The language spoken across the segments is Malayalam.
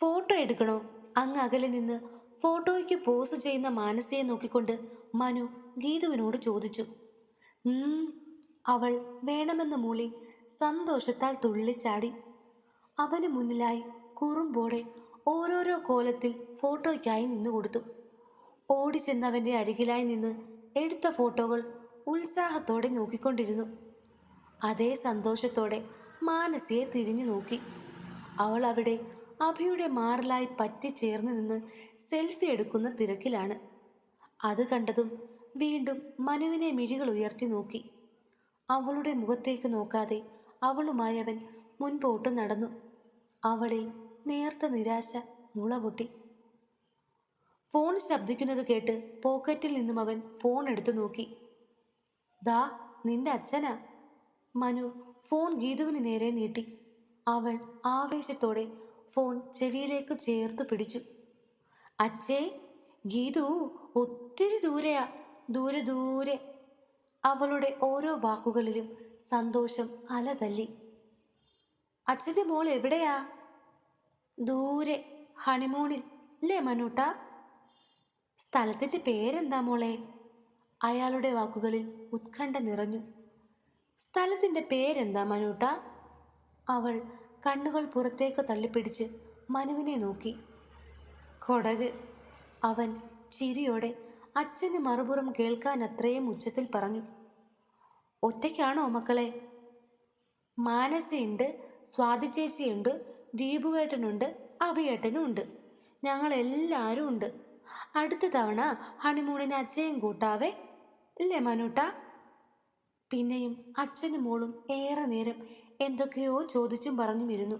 ഫോട്ടോ എടുക്കണോ? അങ്ങ് അകലെ നിന്ന് ഫോട്ടോയ്ക്ക് പോസ് ചെയ്യുന്ന മാനസിയെ നോക്കിക്കൊണ്ട് മനു ഗീതുവിനോട് ചോദിച്ചു. അവൾ വേണമെന്ന മൂളി സന്തോഷത്താൽ തുള്ളിച്ചാടി അവന് മുന്നിലായി കുറുമ്പോടെ ഓരോരോ കോലത്തിൽ ഫോട്ടോയ്ക്കായി നിന്നു കൊടുത്തു. ഓടിച്ചെന്നവന്റെ അരികിലായി നിന്ന് എടുത്ത ഫോട്ടോകൾ ഉത്സാഹത്തോടെ നോക്കിക്കൊണ്ടിരുന്നു. അതേ സന്തോഷത്തോടെ മാനസിയെ തിരിഞ്ഞു നോക്കി. അവൾ അവിടെ അഭിയുടെ മാറിലായി പറ്റിച്ചേർന്ന് നിന്ന് സെൽഫി എടുക്കുന്ന തിരക്കിലാണ്. അത് കണ്ടതും വീണ്ടും മനുവിനെ മിഴികൾ ഉയർത്തി നോക്കി. അവളുടെ മുഖത്തേക്ക് നോക്കാതെ അവളുമായി അവൻ മുൻപോട്ട് നടന്നു. അവളിൽ നേർത്ത നിരാശ മുളപൊട്ടി. ഫോൺ ശബ്ദിക്കുന്നത് കേട്ട് പോക്കറ്റിൽ നിന്നും അവൻ ഫോൺ എടുത്തു നോക്കി. ദാ നിന്റെ അച്ഛനാ. മനു ഫോൺ ഗീതുവിന് നേരെ നീട്ടി. അവൾ ആവേശത്തോടെ ഫോൺ ചെവിയിലേക്ക് ചേർത്ത് പിടിച്ചു. അച്ഛേ ഗീതു ഒത്തിരി ദൂരെയാ ദൂരെ ദൂരെ. അവളുടെ ഓരോ വാക്കുകളിലും സന്തോഷം അലതല്ലി. അച്ഛന്റെ മോൾ എവിടെയാ? ദൂരെ ഹണിമൂണിൽ അല്ലേ മനൂട്ട സ്ഥലത്തിന്റെ പേരെന്താ മോളെ? അയാളുടെ വാക്കുകളിൽ ഉത്കണ്ഠ നിറഞ്ഞു. സ്ഥലത്തിന്റെ പേരെന്താ മനൂട്ട അവൾ കണ്ണുകൾ പുറത്തേക്ക് തള്ളിപ്പിടിച്ച് മനുവിനെ നോക്കി. കൊടക് അവൻ ചിരിയോടെ അച്ഛന് മറുപുറം കേൾക്കാൻ അത്രയും ഉച്ചത്തിൽ പറഞ്ഞു ഒറ്റയ്ക്കാണോ മക്കളെ? മാനസയുണ്ട് സ്വാതി ചേച്ചിയുണ്ട് ദീപുവേട്ടനുണ്ട് അഭിയേട്ടനും ഉണ്ട് ഞങ്ങളെല്ലാവരും ഉണ്ട്. അടുത്ത തവണ ഹണിമൂണിന് അച്ഛയും കൂട്ടാവേ ഇല്ലേ മനൂട്ട പിന്നെയും അച്ഛനും മോളും ഏറെ നേരം എന്തൊക്കെയോ ചോദിച്ചും പറഞ്ഞും ഇരുന്നു.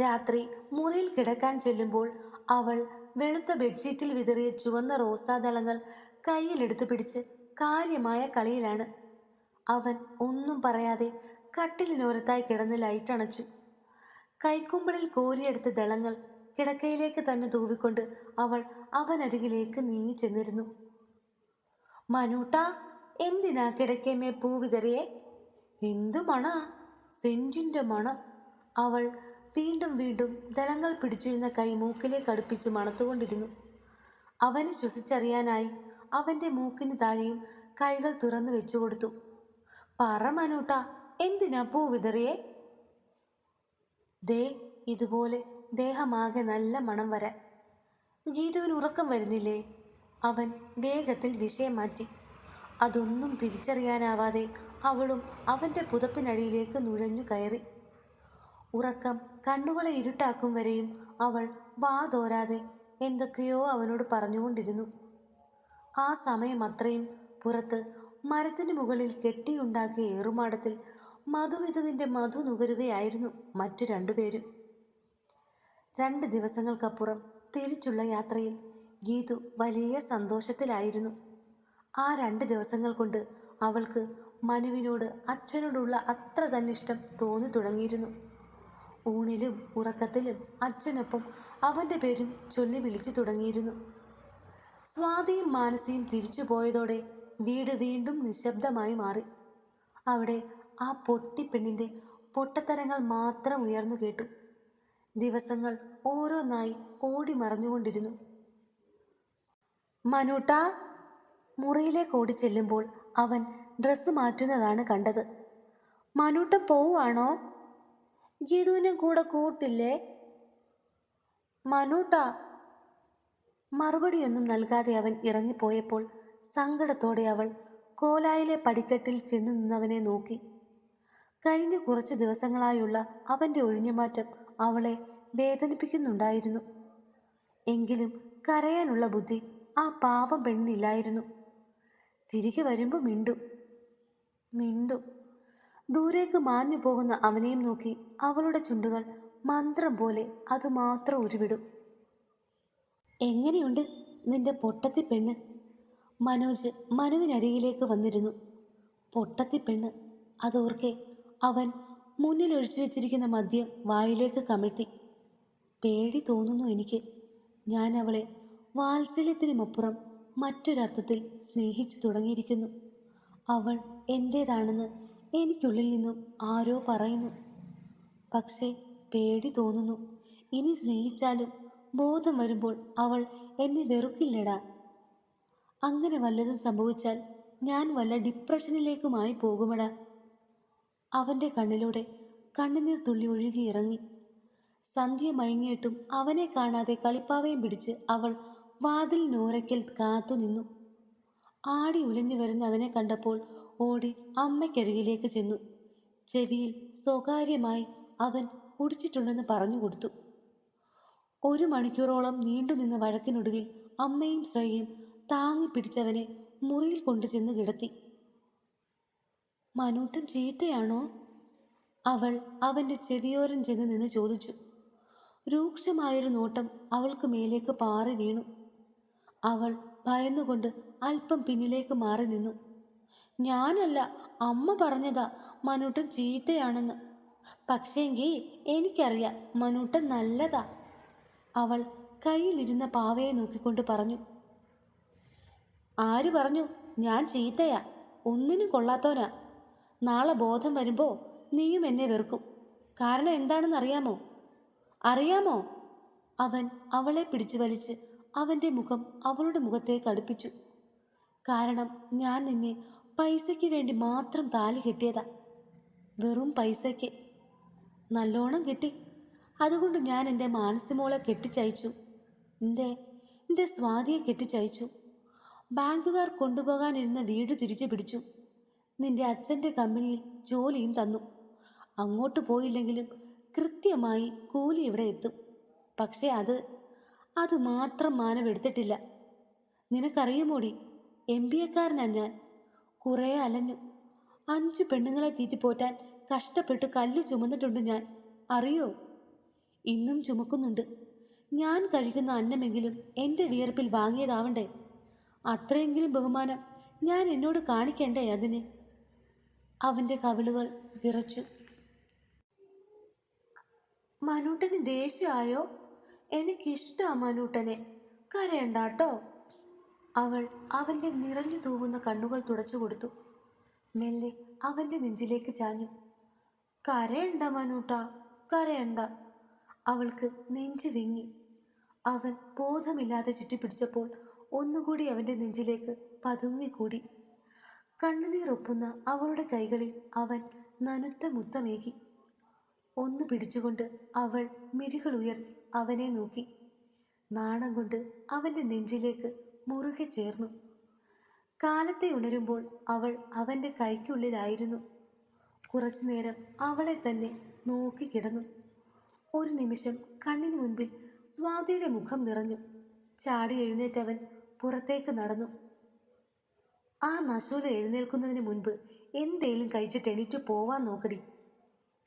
രാത്രി മുറിയിൽ കിടക്കാൻ ചെല്ലുമ്പോൾ അവൾ വെളുത്ത ബെഡ്ഷീറ്റിൽ വിതറിയ ചുവന്ന റോസാദളങ്ങൾ കയ്യിലെടുത്തു പിടിച്ച് കാര്യമായ കളിയിലാണ്. അവൻ ഒന്നും പറയാതെ കട്ടിലിനോരത്തായി കിടന്ന് ലൈറ്റ് അണച്ചു. കൈക്കുമ്പിളിൽ കോരിയെടുത്ത ദളങ്ങൾ കിടക്കയിലേക്ക് തന്നെ തൂവിക്കൊണ്ട് അവൾ അവനരികിലേക്ക് നീങ്ങി ചെന്നിരുന്നു. മനൂട്ട എന്തിനാ കിടക്കേമേ പൂവിതറിയേ എന്തുമണാ എന്തു മണാ? സെഞ്ചിന്റെ മണം. അവൾ വീണ്ടും വീണ്ടും ദളങ്ങൾ പിടിച്ചിരുന്ന കൈ മൂക്കിലേക്ക് അടുപ്പിച്ച് മണത്തുകൊണ്ടിരുന്നു. അവന് ശ്വസിച്ചറിയാനായി അവന്റെ മൂക്കിന് താഴെയും കൈകൾ തുറന്നു വെച്ചു കൊടുത്തു. പറ മനൂട്ട എന്തിനാ പൂ വിതറിയേ? ദേ ഇതുപോലെ ദേഹമാകെ നല്ല മണം വരാൻ. ജീതുവിന് ഉറക്കം വരുന്നില്ലേ? അവൻ വേഗത്തിൽ വിഷയം മാറ്റി. അതൊന്നും തിരിച്ചറിയാനാവാതെ അവളും അവന്റെ പുതപ്പിനടിയിലേക്ക് നുഴഞ്ഞു കയറി. ഉറക്കം കണ്ണുകളെ ഇരുട്ടാക്കും വരെയും അവൾ വാ തോരാതെ എന്തൊക്കെയോ അവനോട് പറഞ്ഞുകൊണ്ടിരുന്നു. ആ സമയം അത്രയും പുറത്ത് മരത്തിന് മുകളിൽ കെട്ടിയുണ്ടാക്കിയ ഏറുമാടത്തിൽ മധുവിധുവിന്റെ മധു നുകരുകയായിരുന്നു മറ്റു രണ്ടുപേരും. രണ്ട് ദിവസങ്ങൾക്കപ്പുറം തിരിച്ചുള്ള യാത്രയിൽ ഗീതു വലിയ സന്തോഷത്തിലായിരുന്നു. ആ രണ്ട് ദിവസങ്ങൾ കൊണ്ട് അവൾക്ക് മനുവിനോട് അച്ഛനോടുള്ള അത്ര തന്നെ ഇഷ്ടം തോന്നി തുടങ്ങിയിരുന്നു. ഊണിലും ഉറക്കത്തിലും അച്ഛനൊപ്പം അവന്റെ പേരും ചൊല്ലി വിളിച്ചു തുടങ്ങിയിരുന്നു. സ്വാതിയും മാനസിയും തിരിച്ചു പോയതോടെ വീട് വീണ്ടും നിശബ്ദമായി മാറി. അവിടെ ആ പൊട്ടിപ്പെണ്ണിന്റെ പൊട്ടത്തരങ്ങൾ മാത്രം ഉയർന്നു കേട്ടു. ദിവസങ്ങൾ ഓരോന്നായി ഓടി മറഞ്ഞുകൊണ്ടിരുന്നു. മനൂട്ട മുറിയിലേക്ക് ഓടി ചെല്ലുമ്പോൾ അവൻ ഡ്രസ്സ് മാറ്റുന്നതാണ് കണ്ടത്. മനൂട്ട പോവാണോ ഗീതുവിനെ കൂടെ കൂട്ടില്ലേ? മനൂട്ട മറുപടിയൊന്നും നൽകാതെ അവൻ ഇറങ്ങിപ്പോയപ്പോൾ സങ്കടത്തോടെ അവൾ കോലായിലെ പടിക്കെട്ടിൽ ചെന്നു നിന്നവനെ നോക്കി. കഴിഞ്ഞ കുറച്ച് ദിവസങ്ങളായുള്ള അവന്റെ ഒഴിഞ്ഞുമാറ്റം അവളെ വേദനിപ്പിക്കുന്നുണ്ടായിരുന്നു. എങ്കിലും കരയാനുള്ള ബുദ്ധി ആ പാവം പെണ്ണില്ലായിരുന്നു. തിരികെ വരുമ്പോൾ മിണ്ടും. മിണ്ടും. ദൂരേക്ക് മാഞ്ഞു പോകുന്ന അവനെയും നോക്കി അവളുടെ ചുണ്ടുകൾ മന്ത്രം പോലെ അതുമാത്രം ഉരുവിടും. എങ്ങനെയുണ്ട് നിന്റെ പൊട്ടത്തി പെണ്ണ്? മനോജ് മനുവിനരികിലേക്ക് വന്നിരുന്നു. പൊട്ടത്തി പെണ്ണ്? അതോർക്കെ അവൻ മുന്നിൽ ഒഴിച്ചു വെച്ചിരിക്കുന്ന മദ്യം വായിലേക്ക് കമിഴ്ത്തി. പേടി തോന്നുന്നു എനിക്ക്. ഞാൻ അവളെ വാത്സല്യത്തിനുമപ്പുറം മറ്റൊരർത്ഥത്തിൽ സ്നേഹിച്ചു തുടങ്ങിയിരിക്കുന്നു. അവൾ എന്റേതാണെന്ന് എനിക്കുള്ളിൽ നിന്നും ആരോ പറയുന്നു. പക്ഷേ പേടി തോന്നുന്നു. ഇനി സ്നേഹിച്ചാലും ബോധം വരുമ്പോൾ അവൾ എന്നെ വെറുക്കില്ലടാ. അങ്ങനെ വല്ലതും സംഭവിച്ചാൽ ഞാൻ വല്ല ഡിപ്രഷനിലേക്കുമായി പോകുമടാ. അവന്റെ കണ്ണിലൂടെ കണ്ണുനീർ തുള്ളി ഒഴുകിയിറങ്ങി സന്ധ്യ മയങ്ങിയിട്ടും അവനെ കാണാതെ കളിപ്പാവയും പിടിച്ച് അവൾ വാതിലിനോരയ്ക്കൽ കാത്തു നിന്നു ആടി ഉലഞ്ഞു വരുന്നവനെ കണ്ടപ്പോൾ ഓടി അമ്മയ്ക്കരികിലേക്ക് ചെന്നു. ചെവിയിൽ സ്വകാര്യമായി അവൻ കുടിച്ചിട്ടുണ്ടെന്ന് പറഞ്ഞു കൊടുത്തു. ഒരു മണിക്കൂറോളം നീണ്ടുനിന്ന വഴക്കിനൊടുവിൽ അമ്മയും ശ്രേയയും താങ്ങി പിടിച്ചവനെ മുറിയിൽ കൊണ്ടു ചെന്ന് കിടത്തി. മനൂട്ടൻ ചീത്തയാണോ? അവൾ അവന്റെ ചെവിയോരം ചെന്ന് നിന്ന് ചോദിച്ചു. രൂക്ഷമായൊരു നോട്ടം അവൾക്ക് മേലേക്ക് പാറി വീണു. അവൾ ഭയന്നുകൊണ്ട് അല്പം പിന്നിലേക്ക് മാറി നിന്നു. ഞാനല്ല അമ്മ പറഞ്ഞതാ മനൂട്ടൻ ചീത്തയാണെന്ന്. പക്ഷേങ്കി എനിക്കറിയാം മനൂട്ടൻ നല്ലതാ. അവൾ കയ്യിലിരുന്ന പാവയെ നോക്കിക്കൊണ്ട് പറഞ്ഞു. ആര് പറഞ്ഞു? ഞാൻ ചീത്തയാ. ഒന്നിനും കൊള്ളാത്തോനാ. നാളെ ബോധം വരുമ്പോൾ നീയും എന്നെ വെറുക്കും. കാരണം എന്താണെന്ന് അറിയാമോ? അറിയാമോ അവൻ അവളെ പിടിച്ചു വലിച്ച് അവന്റെ മുഖം അവളുടെ മുഖത്തേക്ക് അടുപ്പിച്ചു. കാരണം ഞാൻ നിന്നെ പൈസയ്ക്ക് വേണ്ടി മാത്രം താലി കിട്ടിയതാ. വെറും പൈസയ്ക്ക്. നല്ലോണം കിട്ടി. അതുകൊണ്ട് ഞാൻ എന്റെ മാനസിമോളെ കെട്ടിച്ചയച്ചു. എന്റെ എന്റെ സ്വാതിയെ കെട്ടിച്ചയച്ചു. ബാങ്കുകാർ കൊണ്ടുപോകാനിരുന്ന വീട് തിരിച്ചു പിടിച്ചു. നിന്റെ അച്ഛന്റെ കമ്പനിയിൽ ജോലിയും തന്നു. അങ്ങോട്ട് പോയില്ലെങ്കിലും കൃത്യമായി കൂലി ഇവിടെ എത്തും. പക്ഷേ അത് അത് മാത്രം നിനക്കറിയുമോടി? എം ബി എക്കാരനാ ഞാൻ. കുറേ അലഞ്ഞു. അഞ്ചു പെണ്ണുങ്ങളെ തീറ്റിപ്പോറ്റാൻ കഷ്ടപ്പെട്ട് കല്ല് ചുമന്നിട്ടുണ്ട് ഞാൻ. അറിയോ? ഇന്നും ചുമക്കുന്നുണ്ട്. ഞാൻ കഴിക്കുന്ന അന്നമെങ്കിലും എന്റെ വിയർപ്പിൽ വാങ്ങിയതാവണ്ടേ? അത്രയെങ്കിലും ബഹുമാനം ഞാൻ എന്നോട് കാണിക്കണ്ടേ അതിന്? അവന്റെ കവിളുകൾ വിറച്ചു. മനൂട്ടന് ദേഷ്യമായോ എനിക്കിഷ്ടാ മനൂട്ടനെ കരയണ്ടാട്ടോ അവൾ അവന്റെ നിറഞ്ഞു തൂവുന്ന കണ്ണുകൾ തുടച്ചു കൊടുത്തു. മെല്ലെ അവന്റെ നെഞ്ചിലേക്ക് ചാഞ്ഞു. കരയണ്ട മനൂട്ട കരയണ്ട അവൾക്ക് നെഞ്ചു വിങ്ങി. അവൻ ബോധമില്ലാതെ ചുറ്റിപ്പിടിച്ചപ്പോൾ ഒന്നുകൂടി അവന്റെ നെഞ്ചിലേക്ക് പതുങ്ങിക്കൂടി. കണ്ണുനീറൊപ്പുന്ന അവളുടെ കൈകളിൽ അവൻ നനുത്ത മുത്തമേകി. ഒന്ന് പിടിച്ചുകൊണ്ട് അവൾ മിഴികൾ ഉയർത്തി അവനെ നോക്കി. നാണം കൊണ്ട് അവന്റെ നെഞ്ചിലേക്ക് മുറുകെ ചേർന്നു. കാലത്തെ ഉണരുമ്പോൾ അവൾ അവന്റെ കൈക്കുള്ളിലായിരുന്നു. കുറച്ചു നേരം അവളെ തന്നെ നോക്കിക്കിടന്നു ഒരു നിമിഷം കണ്ണിന് മുൻപിൽ സ്വാതിയുടെ മുഖം നിറഞ്ഞു. ചാടി എഴുന്നേറ്റവൻ പുറത്തേക്ക് നടന്നു. ആ നശൂല എഴുന്നേൽക്കുന്നതിന് മുൻപ് എന്തേലും കഴിച്ചിട്ട് എണീറ്റ് പോവാൻ നോക്കടി.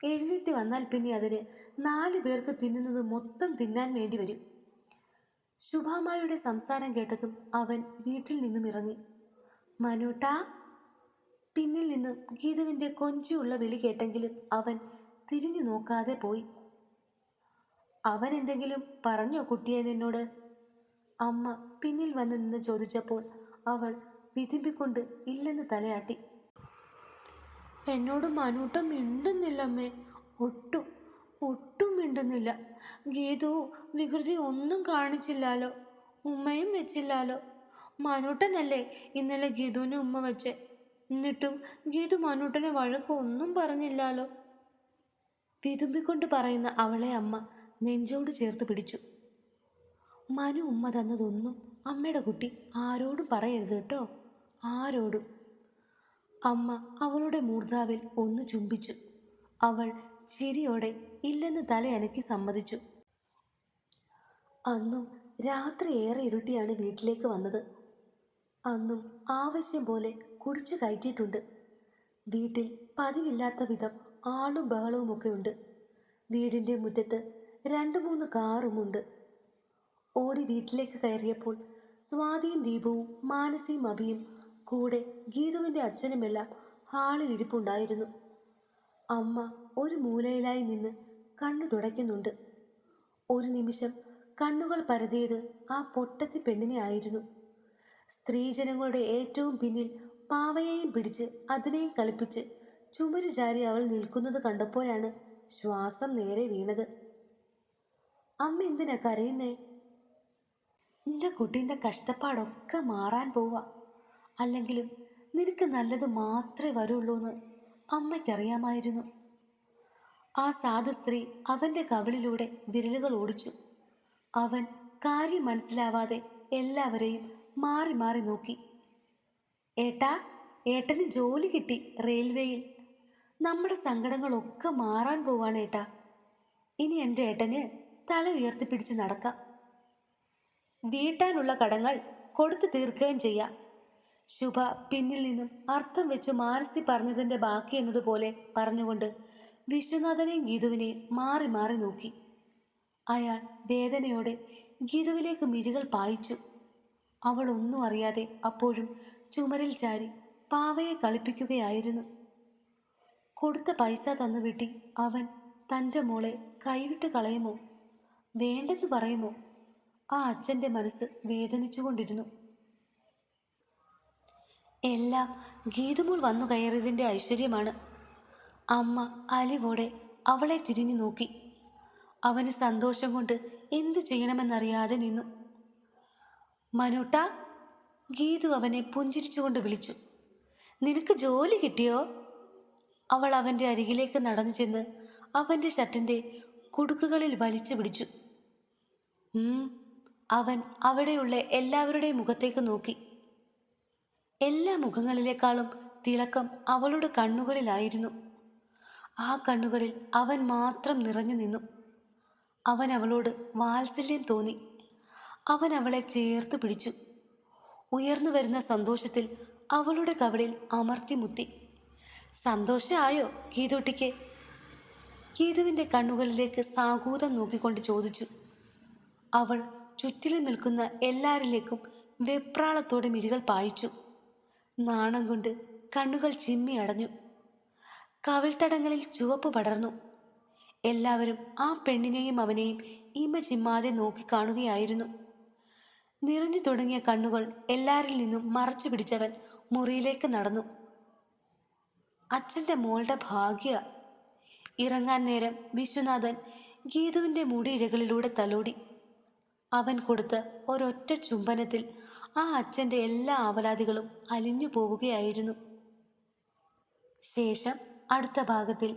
എഴുന്നേറ്റ് വന്നാൽ പിന്നെ അതിന് നാല് പേർക്ക് തിന്നുന്നത് മൊത്തം തിന്നാൻ വേണ്ടി വരും. ശുഭാമായുടെ സംസാരം കേട്ടതും അവൻ വീട്ടിൽ നിന്നും ഇറങ്ങി. മനോട്ട പിന്നിൽ നിന്നും ഗീതുവിന്റെ കൊഞ്ചിയുള്ള വിളി കേട്ടെങ്കിലും അവൻ തിരിഞ്ഞു നോക്കാതെ പോയി. അവൻ എന്തെങ്കിലും പറഞ്ഞോ കുട്ടിയെ നിന്നോട്? അമ്മ പിന്നിൽ വന്ന് നിന്ന് ചോദിച്ചപ്പോൾ അവൾ വിതിമ്പിക്കൊണ്ട് ഇല്ലെന്ന് തലയാട്ടി. എന്നോട് മനൂട്ടം മിണ്ടുന്നില്ലമ്മേ. ഒട്ടും ഒട്ടും മിണ്ടുന്നില്ല ഗീതു വികൃതി ഒന്നും കാണിച്ചില്ലാലോ? ഉമ്മയും വെച്ചില്ലാലോ? മനൂട്ടനല്ലേ ഇന്നലെ ഗീതുവിന് ഉമ്മ വെച്ചേ? എന്നിട്ടും ഗീതു മനൂട്ടനെ വഴക്കൊന്നും പറഞ്ഞില്ലാലോ? വിതുമ്പിക്കൊണ്ട് പറയുന്ന അവളെ അമ്മ നെഞ്ചോട് ചേർത്ത് പിടിച്ചു. മനു ഉമ്മ തന്നതൊന്നും അമ്മയുടെ കുട്ടി ആരോടും പറയരുത് കേട്ടോ. ആരോടും. അമ്മ അവളുടെ മൂർധാവിൽ ഒന്ന് ചുംബിച്ചു. അവൾ ചിരിയോടെ ഇല്ലെന്ന് തലയനക്കി സമ്മതിച്ചു. അന്നും രാത്രി ഏറെ ഇരുട്ടിയാണ് വീട്ടിലേക്ക് വന്നത്. അന്നും ആവശ്യം പോലെ കുടിച്ചു കയറ്റിയിട്ടുണ്ട്. വീട്ടിൽ പതിവില്ലാത്ത വിധം ആളും ബഹളവുമൊക്കെ ഉണ്ട്. വീടിന്റെ മുറ്റത്ത് രണ്ട് മൂന്ന് കാറുമുണ്ട്. ഓടി വീട്ടിലേക്ക് കയറിയപ്പോൾ സ്വാതിയും ദീപവും മാനസിയും അഭിയും കൂടെ ഗീതുവിന്റെ അച്ഛനുമെല്ലാം ഹാളിൽ ഇരിപ്പുണ്ടായിരുന്നു. അമ്മ ഒരു മൂലയിലായി നിന്ന് കണ്ണു തുടയ്ക്കുന്നുണ്ട്. ഒരു നിമിഷം കണ്ണുകൾ പരതിയത് ആ പൊട്ടത്തി പെണ്ണിനെ ആയിരുന്നു. സ്ത്രീജനങ്ങളുടെ ഏറ്റവും പിന്നിൽ പാവയെയും പിടിച്ച് അതിനെയും കളിപ്പിച്ച് ചുമര് ചാരി അവൾ നിൽക്കുന്നത് കണ്ടപ്പോഴാണ് ശ്വാസം നേരെ വീണത്. അമ്മ എന്തിനാ കരയുന്നേ? നിന്റെ കുട്ടീന്റെ കഷ്ടപ്പാടൊക്കെ മാറാൻ പോവാ. അല്ലെങ്കിലും നിനക്ക് നല്ലത് മാത്രമേ വരുള്ളൂ എന്ന് അമ്മയ്ക്കറിയാമായിരുന്നു. ആ സാധു സ്ത്രീ അവന്റെ കവിളിലൂടെ വിരലുകൾ ഓടിച്ചു. അവൻ കാര്യം മനസ്സിലാവാതെ എല്ലാവരെയും മാറി മാറി നോക്കി. ഏട്ടാ ഏട്ടന് ജോലി കിട്ടി റെയിൽവേയിൽ. നമ്മുടെ സങ്കടങ്ങളൊക്കെ മാറാൻ പോവാണ് ഏട്ടാ. ഇനി എന്റെ ഏട്ടന് തല ഉയർത്തിപ്പിടിച്ച് നടക്കാം. വീട്ടാനുള്ള കടങ്ങൾ കൊടുത്തു തീർക്കുകയും ചെയ്യാം. ശുഭ പിന്നിൽ നിന്നും അർത്ഥം വെച്ച് മാനസി പറഞ്ഞതിന്റെ ബാക്കി എന്നതുപോലെ പറഞ്ഞുകൊണ്ട് വിശ്വനാഥനെയും ഗീതുവിനെയും മാറി മാറി നോക്കി. അയാൾ വേദനയോടെ ഗീതുവിലേക്ക് മിഴികൾ പായിച്ചു. അവൾ ഒന്നും അറിയാതെ അപ്പോഴും ചുമരിൽ ചാരി പാവയെ കളിപ്പിക്കുകയായിരുന്നു. കൊടുത്ത പൈസ തന്നു വീട്ടി അവൻ തന്റെ മോളെ കൈവിട്ട് കളയുമോ? വേണ്ടെന്ന് പറയുമോ? ആ അച്ഛന്റെ മനസ്സ് വേദനിച്ചുകൊണ്ടിരുന്നു. എല്ലാം ഗീതുമോൾ വന്നു കയറിയതിന്റെ ഐശ്വര്യമാണ്. അമ്മ അലിവോടെ അവളെ തിരിഞ്ഞു നോക്കി. അവന് സന്തോഷം കൊണ്ട് എന്തു ചെയ്യണമെന്നറിയാതെ നിന്നു. മനുട്ട ഗീതു അവനെ പുഞ്ചിരിച്ചുകൊണ്ട് വിളിച്ചു. നിനക്ക് ജോലി കിട്ടിയോ? അവൾ അവന്റെ അരികിലേക്ക് നടന്നു ചെന്ന് അവന്റെ ഷർട്ടിന്റെ കുടുക്കുകളിൽ വലിച്ചു പിടിച്ചു. അവൻ അവിടെയുള്ള എല്ലാവരുടെയും മുഖത്തേക്ക് നോക്കി. എല്ലാ മുഖങ്ങളിലേക്കാളും തിളക്കം അവളുടെ കണ്ണുകളിലായിരുന്നു. ആ കണ്ണുകളിൽ അവൻ മാത്രം നിറഞ്ഞു നിന്നു. അവൻ അവളോട് വാത്സല്യം തോന്നി. അവൻ അവളെ ചേർത്ത് പിടിച്ചു. ഉയർന്നു വരുന്ന സന്തോഷത്തിൽ അവളുടെ കവളിൽ അമർത്തി മുത്തി. സന്തോഷമായോ ഗീതുട്ടിക്ക് ഗീതുവിന്റെ കണ്ണുകളിലേക്ക് സാകൂതം നോക്കിക്കൊണ്ട് ചോദിച്ചു. അവൾ ചുറ്റിലും നിൽക്കുന്ന എല്ലാരിലേക്കും വെപ്രാളത്തോടെ മിഴികൾ പായിച്ചു. നാണം കൊണ്ട് കണ്ണുകൾ ചിമ്മി അടഞ്ഞു. കവിൾത്തടങ്ങളിൽ ചുവപ്പ് പടർന്നു. എല്ലാവരും ആ പെണ്ണിനെയും അവനെയും ഇമ ചിമ്മാതെ നോക്കിക്കാണുകയായിരുന്നു നിറഞ്ഞു തുടങ്ങിയ കണ്ണുകൾ എല്ലാരിൽ നിന്നും മറച്ചു പിടിച്ചവൻ മുറിയിലേക്ക് നടന്നു. അച്ഛന്റെ മോളുടെ ഭാഗ്യ. ഇറങ്ങാൻ നേരം വിശ്വനാഥൻ ഗീതുവിന്റെ മുടിയിഴകളിലൂടെ തലോടി. അവൻ കൊടുത്ത ഒരൊറ്റ ചുംബനത്തിൽ ആ അച്ഛന്റെ എല്ലാ ആവലാതികളും അലിഞ്ഞു പോവുകയായിരുന്നു. ശേഷം അടുത്ത ഭാഗത്തിൽ